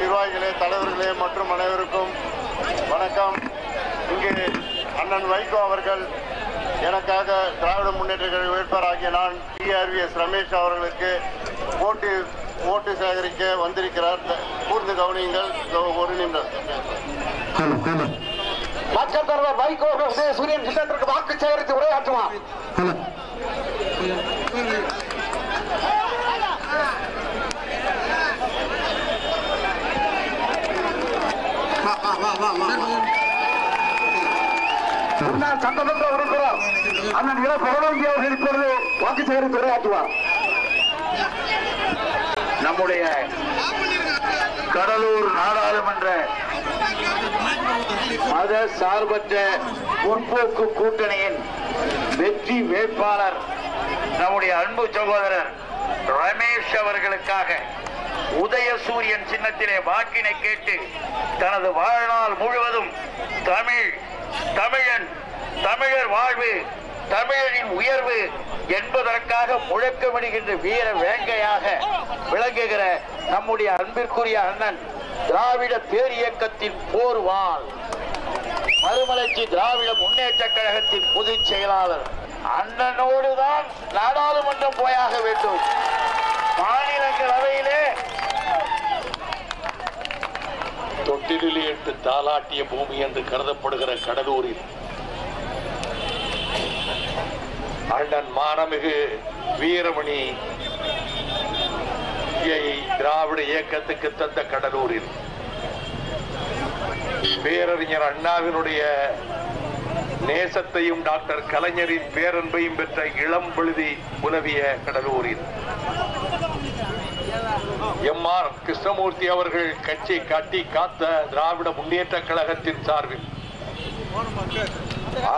நிர்வாகிகளே தலைவர்களே மற்றும் அனைவருக்கும் வணக்கம். இங்கு அண்ணன் வைகோ அவர்கள் எனக்காக திராவிட முன்னேற்ற கழக வேட்பாளராகிய நான் டிஆர்விஎஸ் ரமேஷ் அவர்களுக்கு ஓட்டு ஓட்டு சேகரிக்க வந்திருக்கிறார். கூர்ந்து கவனியுங்கள். ஒரு நிமிடம். மக்கள் தலைவர் வைகோ உதயசூரியன் சின்னத்திற்கு வாக்கு சேகரித்து உரையாற்றுவார். முன்னாள் சட்டமன்ற உறுப்பினர்? அண்ணன் இள பகவந்தி அவர்கள் இப்பொழுது வாக்கு சேகரித்து உரையாற்றுவார். நம்முடைய கடலூர் நாடாளுமன்ற மத சார்பற்ற முற்போக்கு கூட்டணியின் வெற்றி வேட்பாளர் நம்முடைய அன்பு சகோதரர் ரமேஷ் அவர்களுக்காக உதயசூரியன் சின்னத்திலே வாக்கினை கேட்டு தனது வாழ்நாள் முழுவதும் தமிழ் தமிழன் தமிழர் வாழ்வு தமிழரின் உயர்வு என்பதற்காக முழக்கமிடுகின்ற வீர வேங்கையாக விளங்குகிற நம்முடைய அன்பிற்குரிய அண்ணன் திராவிட பேரியக்கத்தின் போர்வாள் மறுமலர்ச்சி திராவிட முன்னேற்ற கழகத்தின் பொதுச் செயலாளர். அண்ணனோடுதான் நாடாளுமன்றம் போயாக வேண்டும். மாநிலங்களவையிலே எட்டிலே எட்டு தாலாட்டிய பூமி என்று கருதப்படுகிற கடலூரில் அண்டன் மானமிகு வீரமணி திராவிட இயக்கத்துக்கு தந்த கடலூரில் பேரறிஞர் அண்ணாவினுடைய நேசத்தையும் டாக்டர் கலைஞரின் பேரன்பையும் பெற்ற இளம் பொழுதி உலவிய கடலூரில். எம் ஆர் கிருஷ்ணமூர்த்தி அவர்கள் கட்சி கட்டி காத்த திராவிட முன்னேற்ற கழகத்தின் சார்பில்.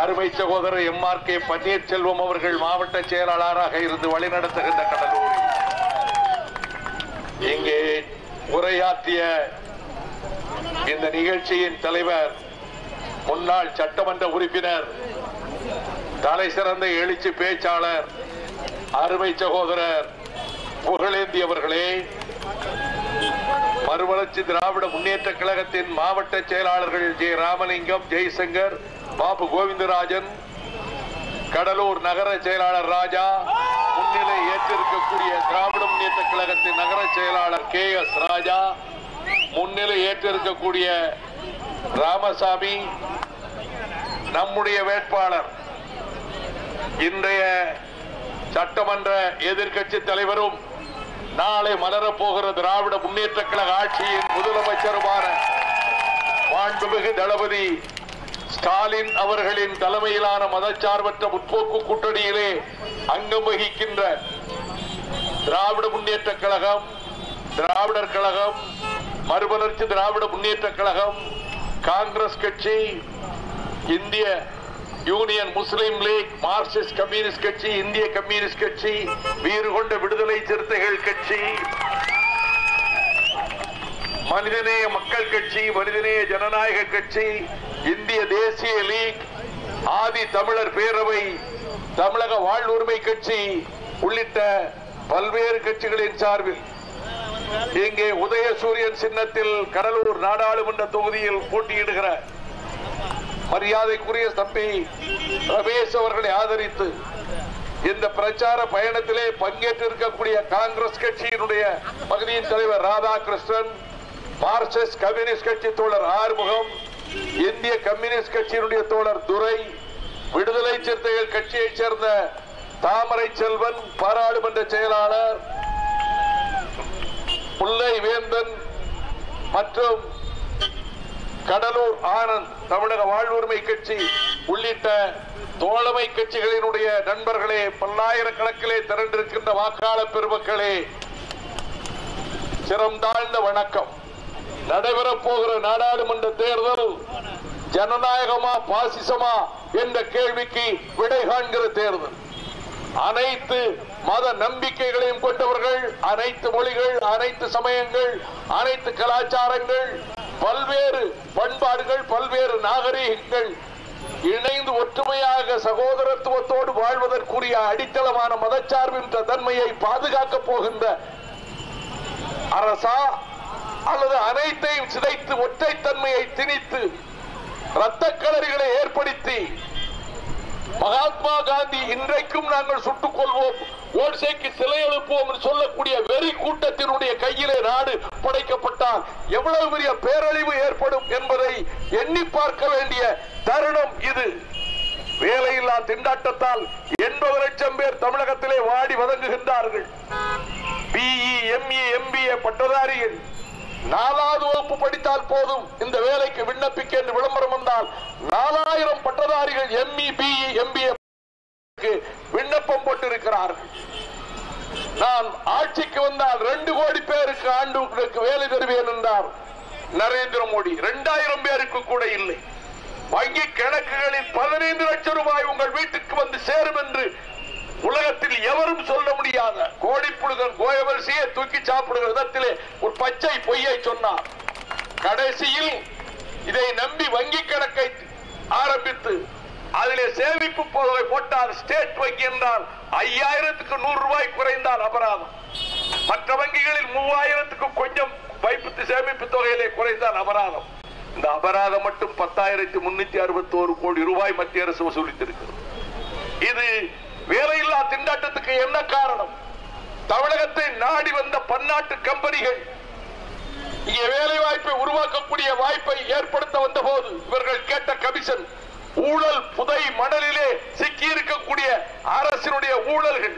அருமை சகோதரர் எம் ஆர் கே பன்னீர்செல்வம் அவர்கள் மாவட்ட செயலாளராக இருந்து வழிநடத்துகின்ற கடலூரில். இங்கே உரையாற்றிய இந்த நிகழ்ச்சியின் தலைவர் முன்னாள் சட்டமன்ற உறுப்பினர் தலை சிறந்த எழுச்சி பேச்சாளர் அருமை சகோதரர் புகழேந்தி அவர்களே மறுமலர்ச்சி திராவிட முன்னேற்ற கழகத்தின் மாவட்ட செயலாளர்கள் ஜெய ராமலிங்கம் ஜெய்சங்கர் பாபு கோவிந்தராஜன் கடலூர் நகர செயலாளர் ராஜா முன்னிலை ஏற்றிருக்கக்கூடிய திராவிட முன்னேற்ற கழகத்தின் நகர செயலாளர் கே எஸ் ராஜா முன்னிலை ஏற்றிருக்கக்கூடிய ராமசாமி நம்முடைய வேட்பாளர் இன்றைய சட்டமன்ற எதிர்க்கட்சி தலைவரும் நாளை மலரப்போகிற திராவிட முன்னேற்ற கழக ஆட்சியின் முதலமைச்சருமான மாண்புமிகு தளபதி ஸ்டாலின் அவர்களின் தலைமையிலான மதச்சார்பற்ற முற்போக்கு கூட்டணியிலே அங்கம் வகிக்கின்ற திராவிட முன்னேற்ற கழகம் திராவிடர் கழகம் மறுமலர்ச்சி திராவிட முன்னேற்ற கழகம் காங்கிரஸ் கட்சி இந்திய Union Muslim League Marxist Communist கட்சி இந்திய கம்யூனிஸ்ட் கட்சி வீறு கொண்ட விடுதலை சிறுத்தைகள் கட்சி மனிதநேய மக்கள் கட்சி மனிதநேய ஜனநாயக கட்சி இந்திய தேசிய லீக் ஆதி தமிழர் பேரவை தமிழக வாழ்வுரிமை கட்சி உள்ளிட்ட பல்வேறு கட்சிகளின் சார்பில் இங்கே உதயசூரியன் சின்னத்தில் கடலூர் நாடாளுமன்ற தொகுதியில் போட்டியிடுகிற மரியாதைக்குரிய தம்பி ரமேஷ் அவர்களை ஆதரித்து இந்த பிரச்சார பயணத்திலே பங்கேற்றிருக்கக்கூடிய காங்கிரஸ் கட்சியினுடைய பகுதியின் தலைவர் ராதாகிருஷ்ணன் மார்க்சிஸ்ட் கம்யூனிஸ்ட் கட்சி தோழர் ஆறுமுகம் இந்திய கம்யூனிஸ்ட் கட்சியினுடைய தோழர் துரை விடுதலை சிறுத்தைகள் கட்சியைச் சேர்ந்த தாமரை செல்வன் பாராளுமன்ற செயலாளர் முல்லை வேந்தன் மற்றும் கடலூர் ஆனந்த் தமிழக வாழ்வுரிமை கட்சி உள்ளிட்ட தோழமை கட்சிகளினுடைய நண்பர்களே பல்லாயிரக்கணக்கிலே திரண்டிருக்கின்ற வாக்காளர் பெருமக்களே சிறந்தாழ்ந்த வணக்கம். நடைபெறப் போகிற நாடாளுமன்ற தேர்தல் ஜனநாயகமா பாசிசமா என்ற கேள்விக்கு விடை காண்கிற தேர்தல். அனைத்து மத நம்பிக்கைகளையும் கொண்டவர்கள் அனைத்து மொழிகள் அனைத்து சமயங்கள் அனைத்து கலாச்சாரங்கள் பல்வேறு பண்பாடுகள் பல்வேறு நாகரீகங்கள் இணைந்து ஒற்றுமையாக சகோதரத்துவத்தோடு வாழ்வதற்குரிய அடித்தளமான மதச்சார்பின் தன்மையை பாதுகாக்கப் போகின்ற அரசா அல்லது அனைத்தையும் சிதைத்து ஒற்றைத்தன்மையை திணித்து இரத்த கலரிகளை ஏற்படுத்தி மகாத்மா காந்தி இன்றைக்கும் நாங்கள் சுட்டுக் கொள்வோம். ஓடிசைக்கு சிலை எழுப்புவோம் என்று சொல்லக்கூடிய வெறி கூட்டத்தினுடைய கையிலே நாடு படைக்கப்பட்டால் எவ்வளவு பெரிய பேரழிவு ஏற்படும் என்பதை எண்ணி பார்க்க வேண்டிய தருணம் இது. வேலையில்லா திண்டாட்டத்தால் எண்பது லட்சம் பேர் தமிழகத்திலே வாடி வதங்குகின்றார்கள். பிஇ எம்இ எம்பிஏ பட்டதாரிகள் நாலாவது வகுப்பு படித்தால் போதும். இந்த வேலைக்கு விண்ணப்பிக்க என்று விளம்பரம் வந்தால் நாலாயிரம் பட்டதாரிகள் எம்இ பிஇ எம்பிஏ விண்ணப்பம் போட்டிருக்கிறார்கள். நான் ஆட்சிக்கு வந்தால் ரெண்டு கோடி பேருக்கு ஆண்டு வேலை தருவேன் என்றார் நரேந்திர மோடி. இரண்டாயிரம் பேருக்கு கூட இல்லை. வங்கி கணக்குகளில் பதினைந்து லட்சம் ரூபாய் உங்கள் வீட்டுக்கு வந்து சேரும் என்று உலகத்தில் எவரும் சொல்ல முடியாத கோடிப்புழுகன் கோயவரிசையை தூக்கி சாப்பிடுகிற விதத்திலே ஒரு பச்சை பொய்யை சொன்னார். கடைசியில் இதை நம்பி வங்கி கணக்கை ஆரம்பித்து அதிலே சேமிப்பு போதவை போட்டால் ஸ்டேட் வங்கி என்றால் ஐயாயிரத்துக்கு நூறு ரூபாய் குறைந்தால் அபராதம். மற்ற வங்கிகளில் மூவாயிரத்துக்கு கொஞ்சம் வைப்பு சேமிப்பு தொகையிலே குறைந்தால் அபராதம். இந்த அபராதம் மட்டும் பத்தாயிரத்தி முன்னூத்தி அறுபத்தி ஒரு கோடி ரூபாய் மத்திய அரசு வசூலித்திருக்கிறது. இது வேலையில்லா திண்டாட்டத்துக்கு என்ன காரணம்? தமிழகத்தை நாடி வந்த பன்னாட்டு கம்பெனிகள் இங்கே வேலை வாய்ப்பை உருவாக்கக்கூடிய வாய்ப்பை ஏற்படுத்த வந்த போது இவர்கள் கேட்ட கமிஷன் ஊழல் புதை மணலிலே சிக்கி இருக்கக்கூடிய அரசினுடைய ஊழல்கள்.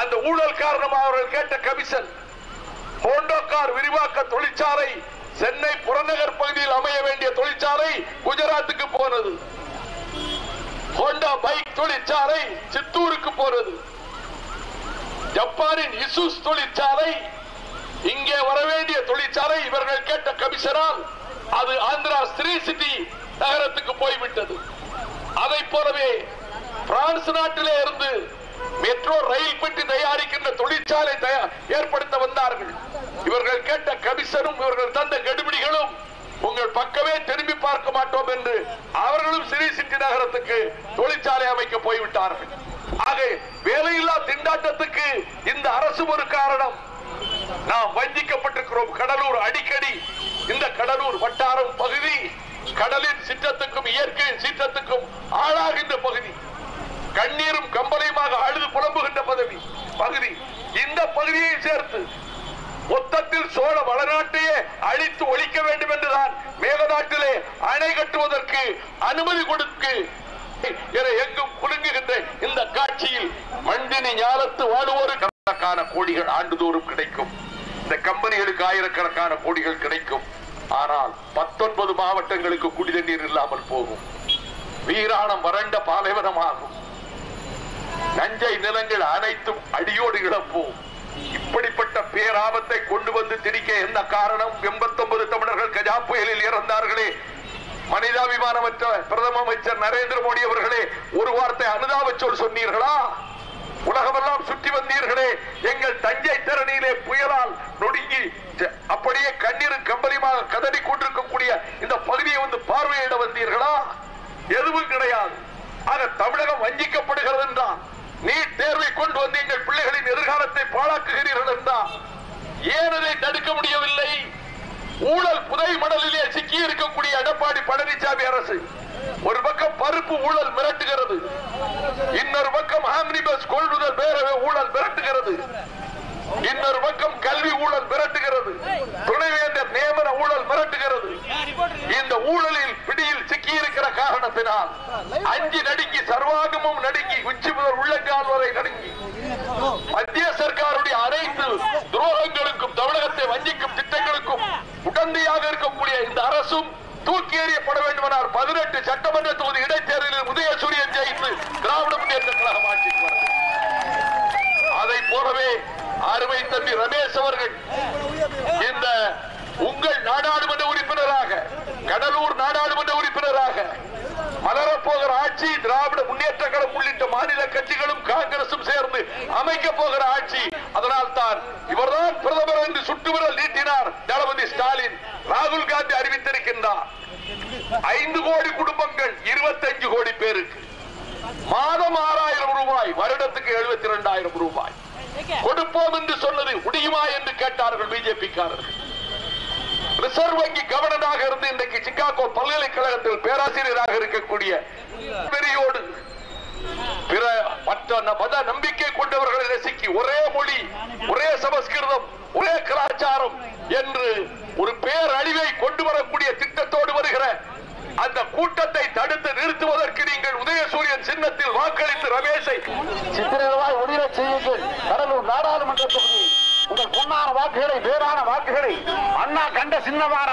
அந்த ஊழல் காரணமாக அவர்கள் கேட்ட கமிஷன் ஹோண்டோக்கார் விரிவாக்க தொழிற்சாலை சென்னை புறநகர் பகுதியில் அமைய வேண்டிய தொழிற்சாலை குஜராத்துக்கு போனது. ஹோண்டா பைக் தொழிற்சாலை சித்தூருக்கு போனது. ஜப்பானின் இசுஸ் தொழிற்சாலை இங்கே வர வேண்டிய தொழிற்சாலை இவர்கள் கேட்ட கமிஷனால் அது ஆந்திரா ஸ்ரீ சிட்டி நகரத்துக்கு போய்விட்டது. அதை போலவே பிரான்ஸ் நாட்டிலே இருந்து மெட்ரோ ரயில் பெட்டி தயாரிக்கின்ற தொழிற்சாலை ஏற்படுத்த வந்தார்கள். இவர்கள் கேட்ட கமிஷனும் இவர்கள் தந்த கெடுபிடிகளும் உங்கள் பக்கமே திரும்பி பார்க்க மாட்டோம் என்று அவர்களும் ஸ்ரீ சிட்டி நகரத்துக்கு தொழிற்சாலை அமைக்க போய்விட்டார்கள். ஆக வேலையில்லா திண்டாட்டத்துக்கு இந்த அரசு ஒரு காரணம். நாம் வஞ்சிக்கப்பட்டிருக்கிறோம் கடலூர் அடிக்கடி. இந்த கடலூர் வட்டாரம் பகுதி கடலின் சிற்றத்துக்கும் இயற்கையின் சீற்றத்துக்கும் ஆளாகின்ற பகுதி. கண்ணீரும் கம்பளையுமாக அழுது புலம்புகின்ற பதவி. பகுதி இந்த பகுதியை சேர்த்து மொத்தத்தில் சோழ வளநாட்டையே அழித்து ஒழிக்க வேண்டும் என்றுதான் மேகநாட்டிலே அணை கட்டுவதற்கு அனுமதி கொடுக்கு என எங்கும் குலுங்குகின்ற இந்த காட்சியில் மண்டினி ஞானத்து வாழ்வோருக்கு கணக்கான கோடிகள் ஆண்டுதோறும் கிடைக்கும். இந்த கம்பெனிகளுக்கு ஆயிரக்கணக்கான கோடிகள் கிடைக்கும். ஆனால் பத்தொன்பது மாவட்டங்களுக்கு குடிதண்ணீர் இல்லாமல் போகும். வீராணம் வறண்ட பாலைவனமாகும். நஞ்சை நிலங்கள் அனைத்தும் அடியோடு இழப்போம். இப்படிப்பட்ட பேராபத்தை கொண்டு வந்து திணிக்க என்ன காரணம்? 89 தமிழர்கள் கஜா புயலில் இறந்தார்களே. மனிதாபிமானமற்ற பிரதம அமைச்சர் நரேந்திர மோடி அவர்களே ஒரு வார்த்தை அனுதாப சொல் சொன்னீர்களா? உலகமெல்லாம் சுற்றி வந்தீர்களே. எங்கள் தஞ்சை திறனிலே புயலால் நொடுங்கி கதடி கூட்டிருக்கக்கூடிய கொண்டிருக்கக்கூடிய இந்த பகுதியை வந்து பார்வையிட வந்தீர்களா? எதுவும் கிடையாது. ஆக தமிழகம் வஞ்சிக்கப்படுகிறது என்றால் நீட் தேர்வை கொண்டு வந்து எங்கள் பிள்ளைகளின் எதிர்காலத்தை பாழாக்குகிறீர்கள் என்றால் ஏன் அதை தடுக்க முடியவில்லை? ஊழல் புதை மடலிலே சிக்கி இருக்கக்கூடிய எடப்பாடி பழனிசாமி அரசு ஒரு பக்கம் பருப்பு ஊழல் மிரட்டுகிறது இன்னொரு பக்கம் ஆம்னிபஸ் கொள்முதல் பேரவை ஊழல் மிரட்டுகிறது. இன்னொரு பக்கம் கல்வி ஊழல் மிரட்டுகிறது. துணைவேந்தர் நியமன ஊழல் மிரட்டுகிறது. இந்த ஊழலில் பிடியில் சிக்கியிருக்கிற காரணத்தினால் அஞ்சு நடுங்கி சர்வாகமும் நடுங்கி உச்சி முதல் உள்ளங்கால் வரை நடுங்கி மத்திய சர்க்காருடைய அனைத்து துரோகங்களுக்கும் தமிழகத்தை வஞ்சிக்கும் திட்டங்களுக்கும் உடந்தையாக இருக்கக்கூடிய இந்த அரசும் தூக்கி எறியப்பட வேண்டுமென்றால் பதினெட்டு சட்டமன்ற தொகுதி இடைத்தேர்தலில் உதயசூரியன் ஜெயித்து திராவிட முன்னேற்ற கழகம் ஆட்சிக்கு வர வேண்டும். அதை போலவே அருமை தம்பி அவர்கள் இந்த உங்கள் நாடாளுமன்ற உறுப்பினராக கடலூர் நாடாளுமன்ற உறுப்பினராக மலரப்போகிற ஆட்சி திராவிட முன்னேற்ற கழகம் உள்ளிட்ட மாநில கட்சிகளும் காங்கிரசும் சேர்ந்து அமைக்க போகிற ஆட்சி அதனால் தான் இவர்தான் பிரதமர் என்று சுட்டுவிரல் நீட்டினார் தளபதி ஸ்டாலின் ராகுல் காந்தி அறிவித்திருக்கின்றார். ஐந்து கோடி குடும்பங்கள் இருபத்தஞ்சு கோடி பேருக்கு. மாதம் ஆறாயிரம் ரூபாய் வருடத்துக்கு எழுபத்தி இரண்டாயிரம் ரூபாய். கொடுப்போம் என்று சொன்னது முடியுமா என்று கேட்டார்கள் பிஜேபிக்காரர்கள். ரிசர்வ் வங்கி கவர்னராக இருந்து இன்றைக்கு சிக்காகோ பல்கலைக்கழகத்தில் பேராசிரியராக இருக்கக்கூடிய பெரியோடு பிற மற்ற மத நம்பிக்கை கொண்டவர்களை ரசிக்கி ஒரே மொழி ஒரே சமஸ்கிருதம் ஒரே கலாச்சாரம் என்று ஒரு பேரழிவை கொண்டு வரக்கூடிய திட்டத்தோடு வருகிற அந்த கூட்டத்தை தடுத்து நிறுத்துவதற்கு நீங்கள் உதயசூரியன் சின்னத்தில் வாக்களித்து ரமேஷை சித்திரவாய் ஒளிரச் செய்யுங்கள் கடலூர் நாடாளுமன்ற தொகுதி உங்கள் பொன்னான வாக்குகளை வேறான வாக்குகளை அண்ணா கண்ட சின்னமான